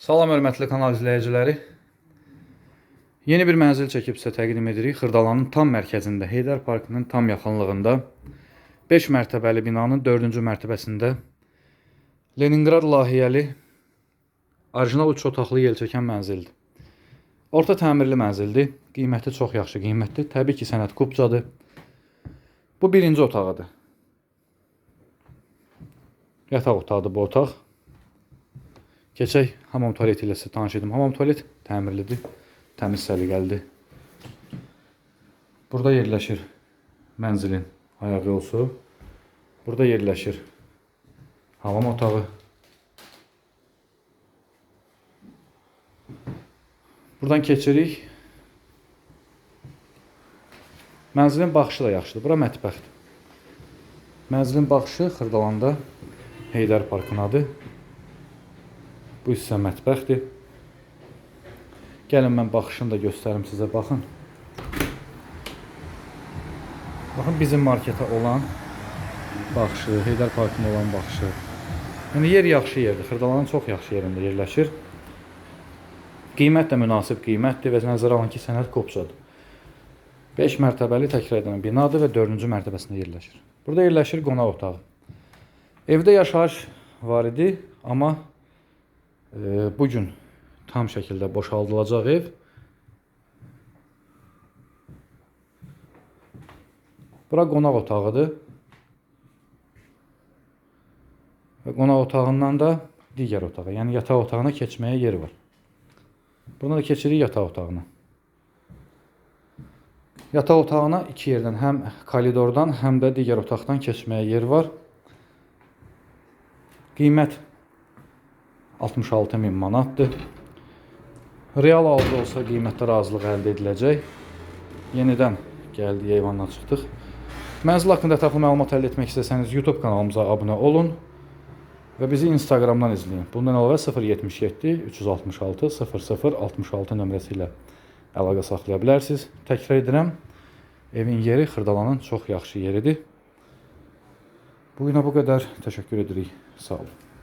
Salam hörmətli kanal izləyiciləri. Yeni bir mənzil çəkib sizə təqdim edirik. Xırdalanın tam mərkəzində, Heydər Parkının tam yaxınlığında 5 mərtəbəli binanın 4-cü mərtəbəsində Leningrad layihəli orijinal 3 otaqlı yelçəkən mənzildir. Orta təmirli mənzildir. Qiyməti çox yaxşı qiymətdir. Təbii ki, sənəd kupcadır. Bu birinci otağıdır. Yataq otağıdır bu otaq. Keçək hamam tualeti ilə sizə tanış edim. Hamam tualet təmirlidir, təmiz səliqəlidir. Burada yerləşir mənzilin ayaq yolusu. Burada yerləşir hamam otağı. Buradan keçirik. Mənzilin baxışı da yaxşıdır. Bura mətbəxdir. Mənzilin baxışı Xırdalanda Heydər Parkınadır. Bu hissə mətbəxdir. Gəlin mən baxışını da göstərim sizə, baxın. Baxın bizim marketə olan baxışı, Heydər Parkına olan baxışı. Yəni yer yaxşı yerdir. Xırdalanın çox yaxşı yerində yerləşir. Qiymət də münasib qiymətdir və nəzərə alın ki, sənəd kopçadır. 5 mərtəbəli təkrar edirəm binadır və 4-cü mərtəbəsində yerləşir. Burada yerləşir qonaq otağı. Evdə yaşayış var idi, amma bu gün tam şəkildə boşaldılacaq ev. Bura qonaq otağıdır. Və qonaq otağından da digər otağa, yəni yataq otağına keçməyə yer var. Buradan da keçirik yataq otağına. Yataq otağına iki yerdən, həm koridordan, həm də digər otaqdan keçməyə yer var. Qiymət 66 min manatdır. Real halda olsa qiymətdə razılıq əldə ediləcək. Yenidən gəldik eyvandan çıxdıq. Mənzil haqqında ətraflı məlumat əldə etmək istəsəniz YouTube kanalımıza abunə olun və bizi Instagramdan izləyin. Bundan əlavə 077 366 00 66 nömrəsi ilə əlaqə saxlaya bilərsiniz. Təkrar edirəm, evin yeri Xırdalanın çox yaxşı yeridir. Bu günə bu qədər. Təşəkkür edirik. Sağ olun.